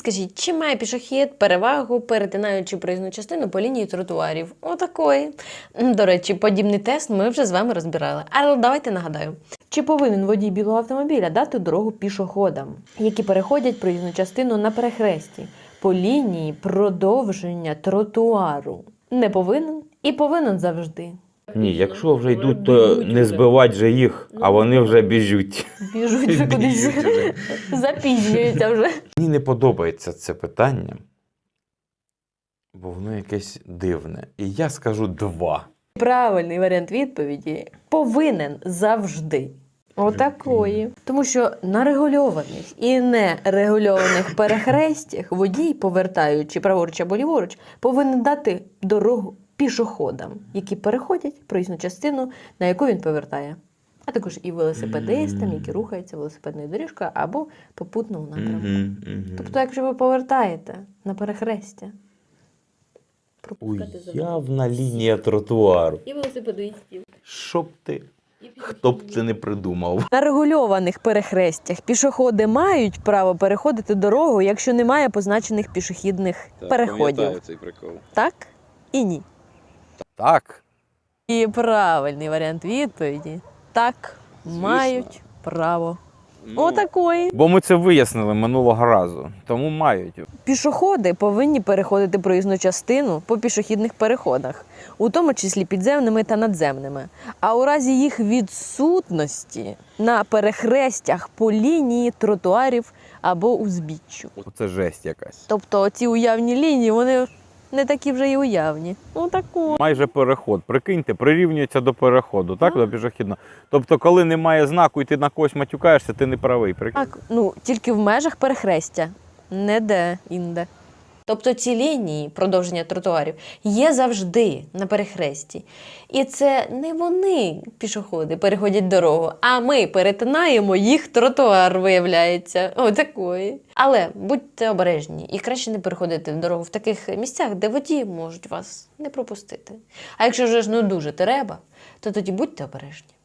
Підскажіть, чи має пішохід перевагу, перетинаючи проїзну частину по лінії тротуарів? Отакої. До речі, подібний тест ми вже з вами розбирали. Але давайте нагадаю. Чи повинен водій білого автомобіля дати дорогу пішоходам, які переходять проїзну частину на перехресті по лінії продовження тротуару? Не повинен і повинен завжди. Ні, якщо вже йдуть, то не збивать же їх, а вони вже біжуть. Біжуть вже кудись, Біжуть вже. запізнюються вже. Мені не подобається це питання, бо воно якесь дивне. І я скажу два. Правильний варіант відповіді повинен завжди. Отакої. Тому що на регульованих і нерегульованих перехрестях водій, повертаючи праворуч або ліворуч, повинен дати дорогу пішоходам, які переходять проїзну частину, на яку він повертає. А також і велосипедистам, які рухаються велосипедною доріжкою або попутному напрямку. Мгм, мгм. Тобто, якщо ви повертаєте на перехрестя, пропускати за Уявна лінія тротуару. і велосипедистів. Що б ти? Хто б це не придумав? На регульованих перехрестях пішоходи мають право переходити дорогу, якщо немає позначених пішохідних переходів. Пам'ятаю цей прикол. Так і ні. Так. І правильний варіант відповіді так Звісно. мають право. Ну, Отакої. Бо ми це вияснили минулого разу, тому мають. Пішоходи повинні переходити проїзну частину по пішохідних переходах, у тому числі підземними та надземними. А у разі їх відсутності на перехрестях по лінії тротуарів або узбіччю. Оце жесть якась. Тобто ці уявні лінії, вони не такі вже й уявні. Ну таку. Майже переход. Прикиньте, прирівнюється до переходу, так? До пішохідного. Тобто, коли немає знаку і ти на когось матюкаєшся, ти не правий. Прикинь? Так, ну тільки в межах перехрестя, не де інде. Тобто ці лінії продовження тротуарів є завжди на перехресті. І це не вони, пішоходи, переходять дорогу, а ми перетинаємо їх тротуар, виявляється. Отакої. Але будьте обережні і краще не переходити дорогу в таких місцях, де водії можуть вас не пропустити. А якщо вже ж ну дуже треба, то тоді будьте обережні.